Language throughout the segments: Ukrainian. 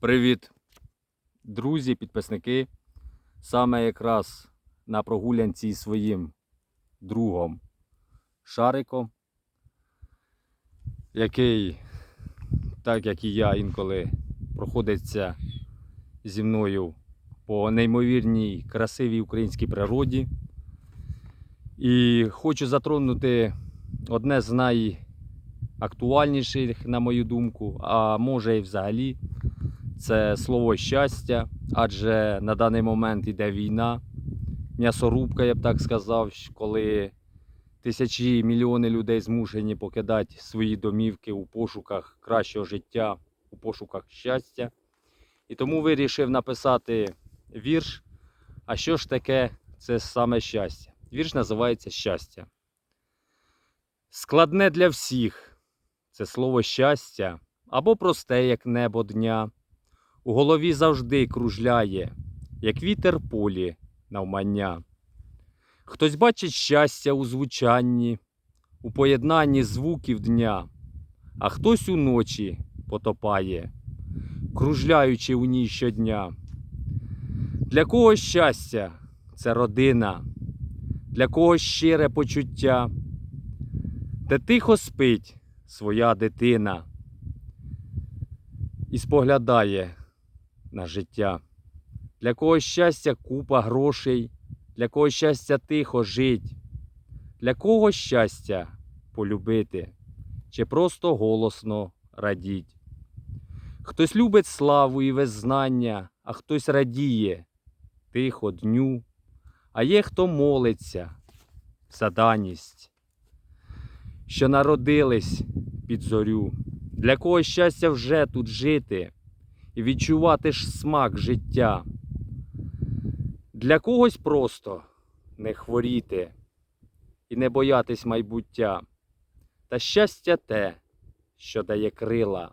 Привіт, друзі, підписники. Саме якраз на прогулянці своїм другом Шариком, який, так як і я, інколи проходиться зі мною по неймовірній красивій українській природі. І хочу затронути одне з найактуальніших, на мою думку, а може і взагалі це слово щастя, адже на даний момент йде війна, м'ясорубка, я б так сказав, коли тисячі мільйони людей змушені покидати свої домівки у пошуках кращого життя, у пошуках щастя. І тому вирішив написати вірш. А що ж таке це саме щастя? Вірш називається Щастя. Складне для всіх це слово щастя або просте, як небо дня. У голові завжди кружляє, як вітер полі навмання. Хтось бачить щастя у звучанні, у поєднанні звуків дня, а хтось уночі потопає, кружляючи у ній щодня. Для кого щастя це родина, для кого щире почуття, де тихо спить своя дитина і споглядає на життя. Для кого щастя купа грошей, для кого щастя тихо жить, для кого щастя полюбити чи просто голосно радіть. Хтось любить славу і визнання, а хтось радіє тихо дню, а є хто молиться за даність, що народились під зорю. Для кого щастя вже тут жити відчувати ж смак життя. Для когось просто не хворіти і не боятись майбуття. Та щастя те, що дає крила,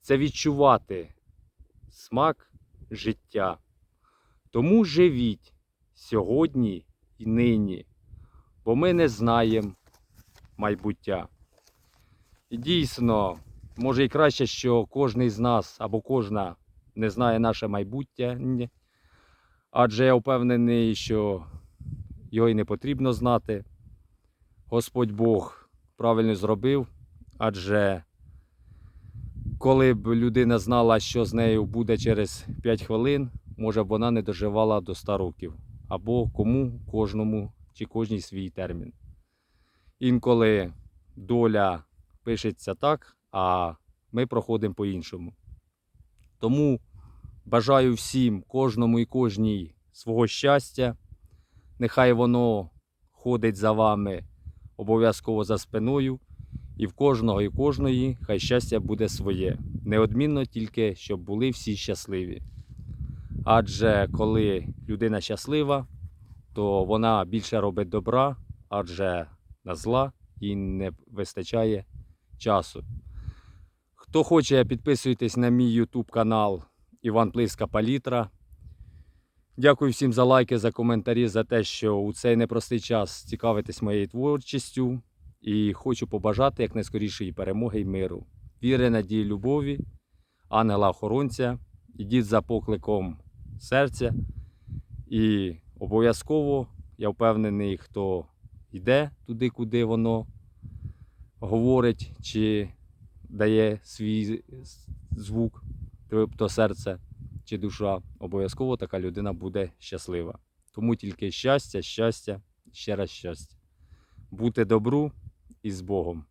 це відчувати смак життя. Тому живіть сьогодні і нині, бо ми не знаємо майбуття. І дійсно, може і краще, що кожен з нас або кожна не знає наше майбуття, адже я впевнений, що його і не потрібно знати. Господь Бог правильно зробив, адже коли б людина знала, що з нею буде через 5 хвилин, може б вона не доживала до 100 років. Або кому, кожному чи кожній свій термін. Інколи доля пишеться так, а ми проходимо по-іншому. Тому бажаю всім, кожному і кожній свого щастя. Нехай воно ходить за вами обов'язково за спиною. І в кожного і кожної хай щастя буде своє. Неодмінно тільки, щоб були всі щасливі. Адже коли людина щаслива, то вона більше робить добра, адже на зла їй не вистачає часу. Хто хоче, підписуйтесь на мій YouTube канал Іван Плиска Палітра. Дякую всім за лайки, за коментарі, за те, що у цей непростий час цікавитесь моєю творчістю. І хочу побажати якнайскорішої перемоги і миру. Віри, надії, любові, ангела-охоронця, ідіть за покликом серця. І обов'язково я впевнений, хто йде туди, куди воно говорить чи дає свій звук, тобто серце чи душа, обов'язково така людина буде щаслива. Тому тільки щастя, щастя, ще раз щастя. Бути добру і з Богом.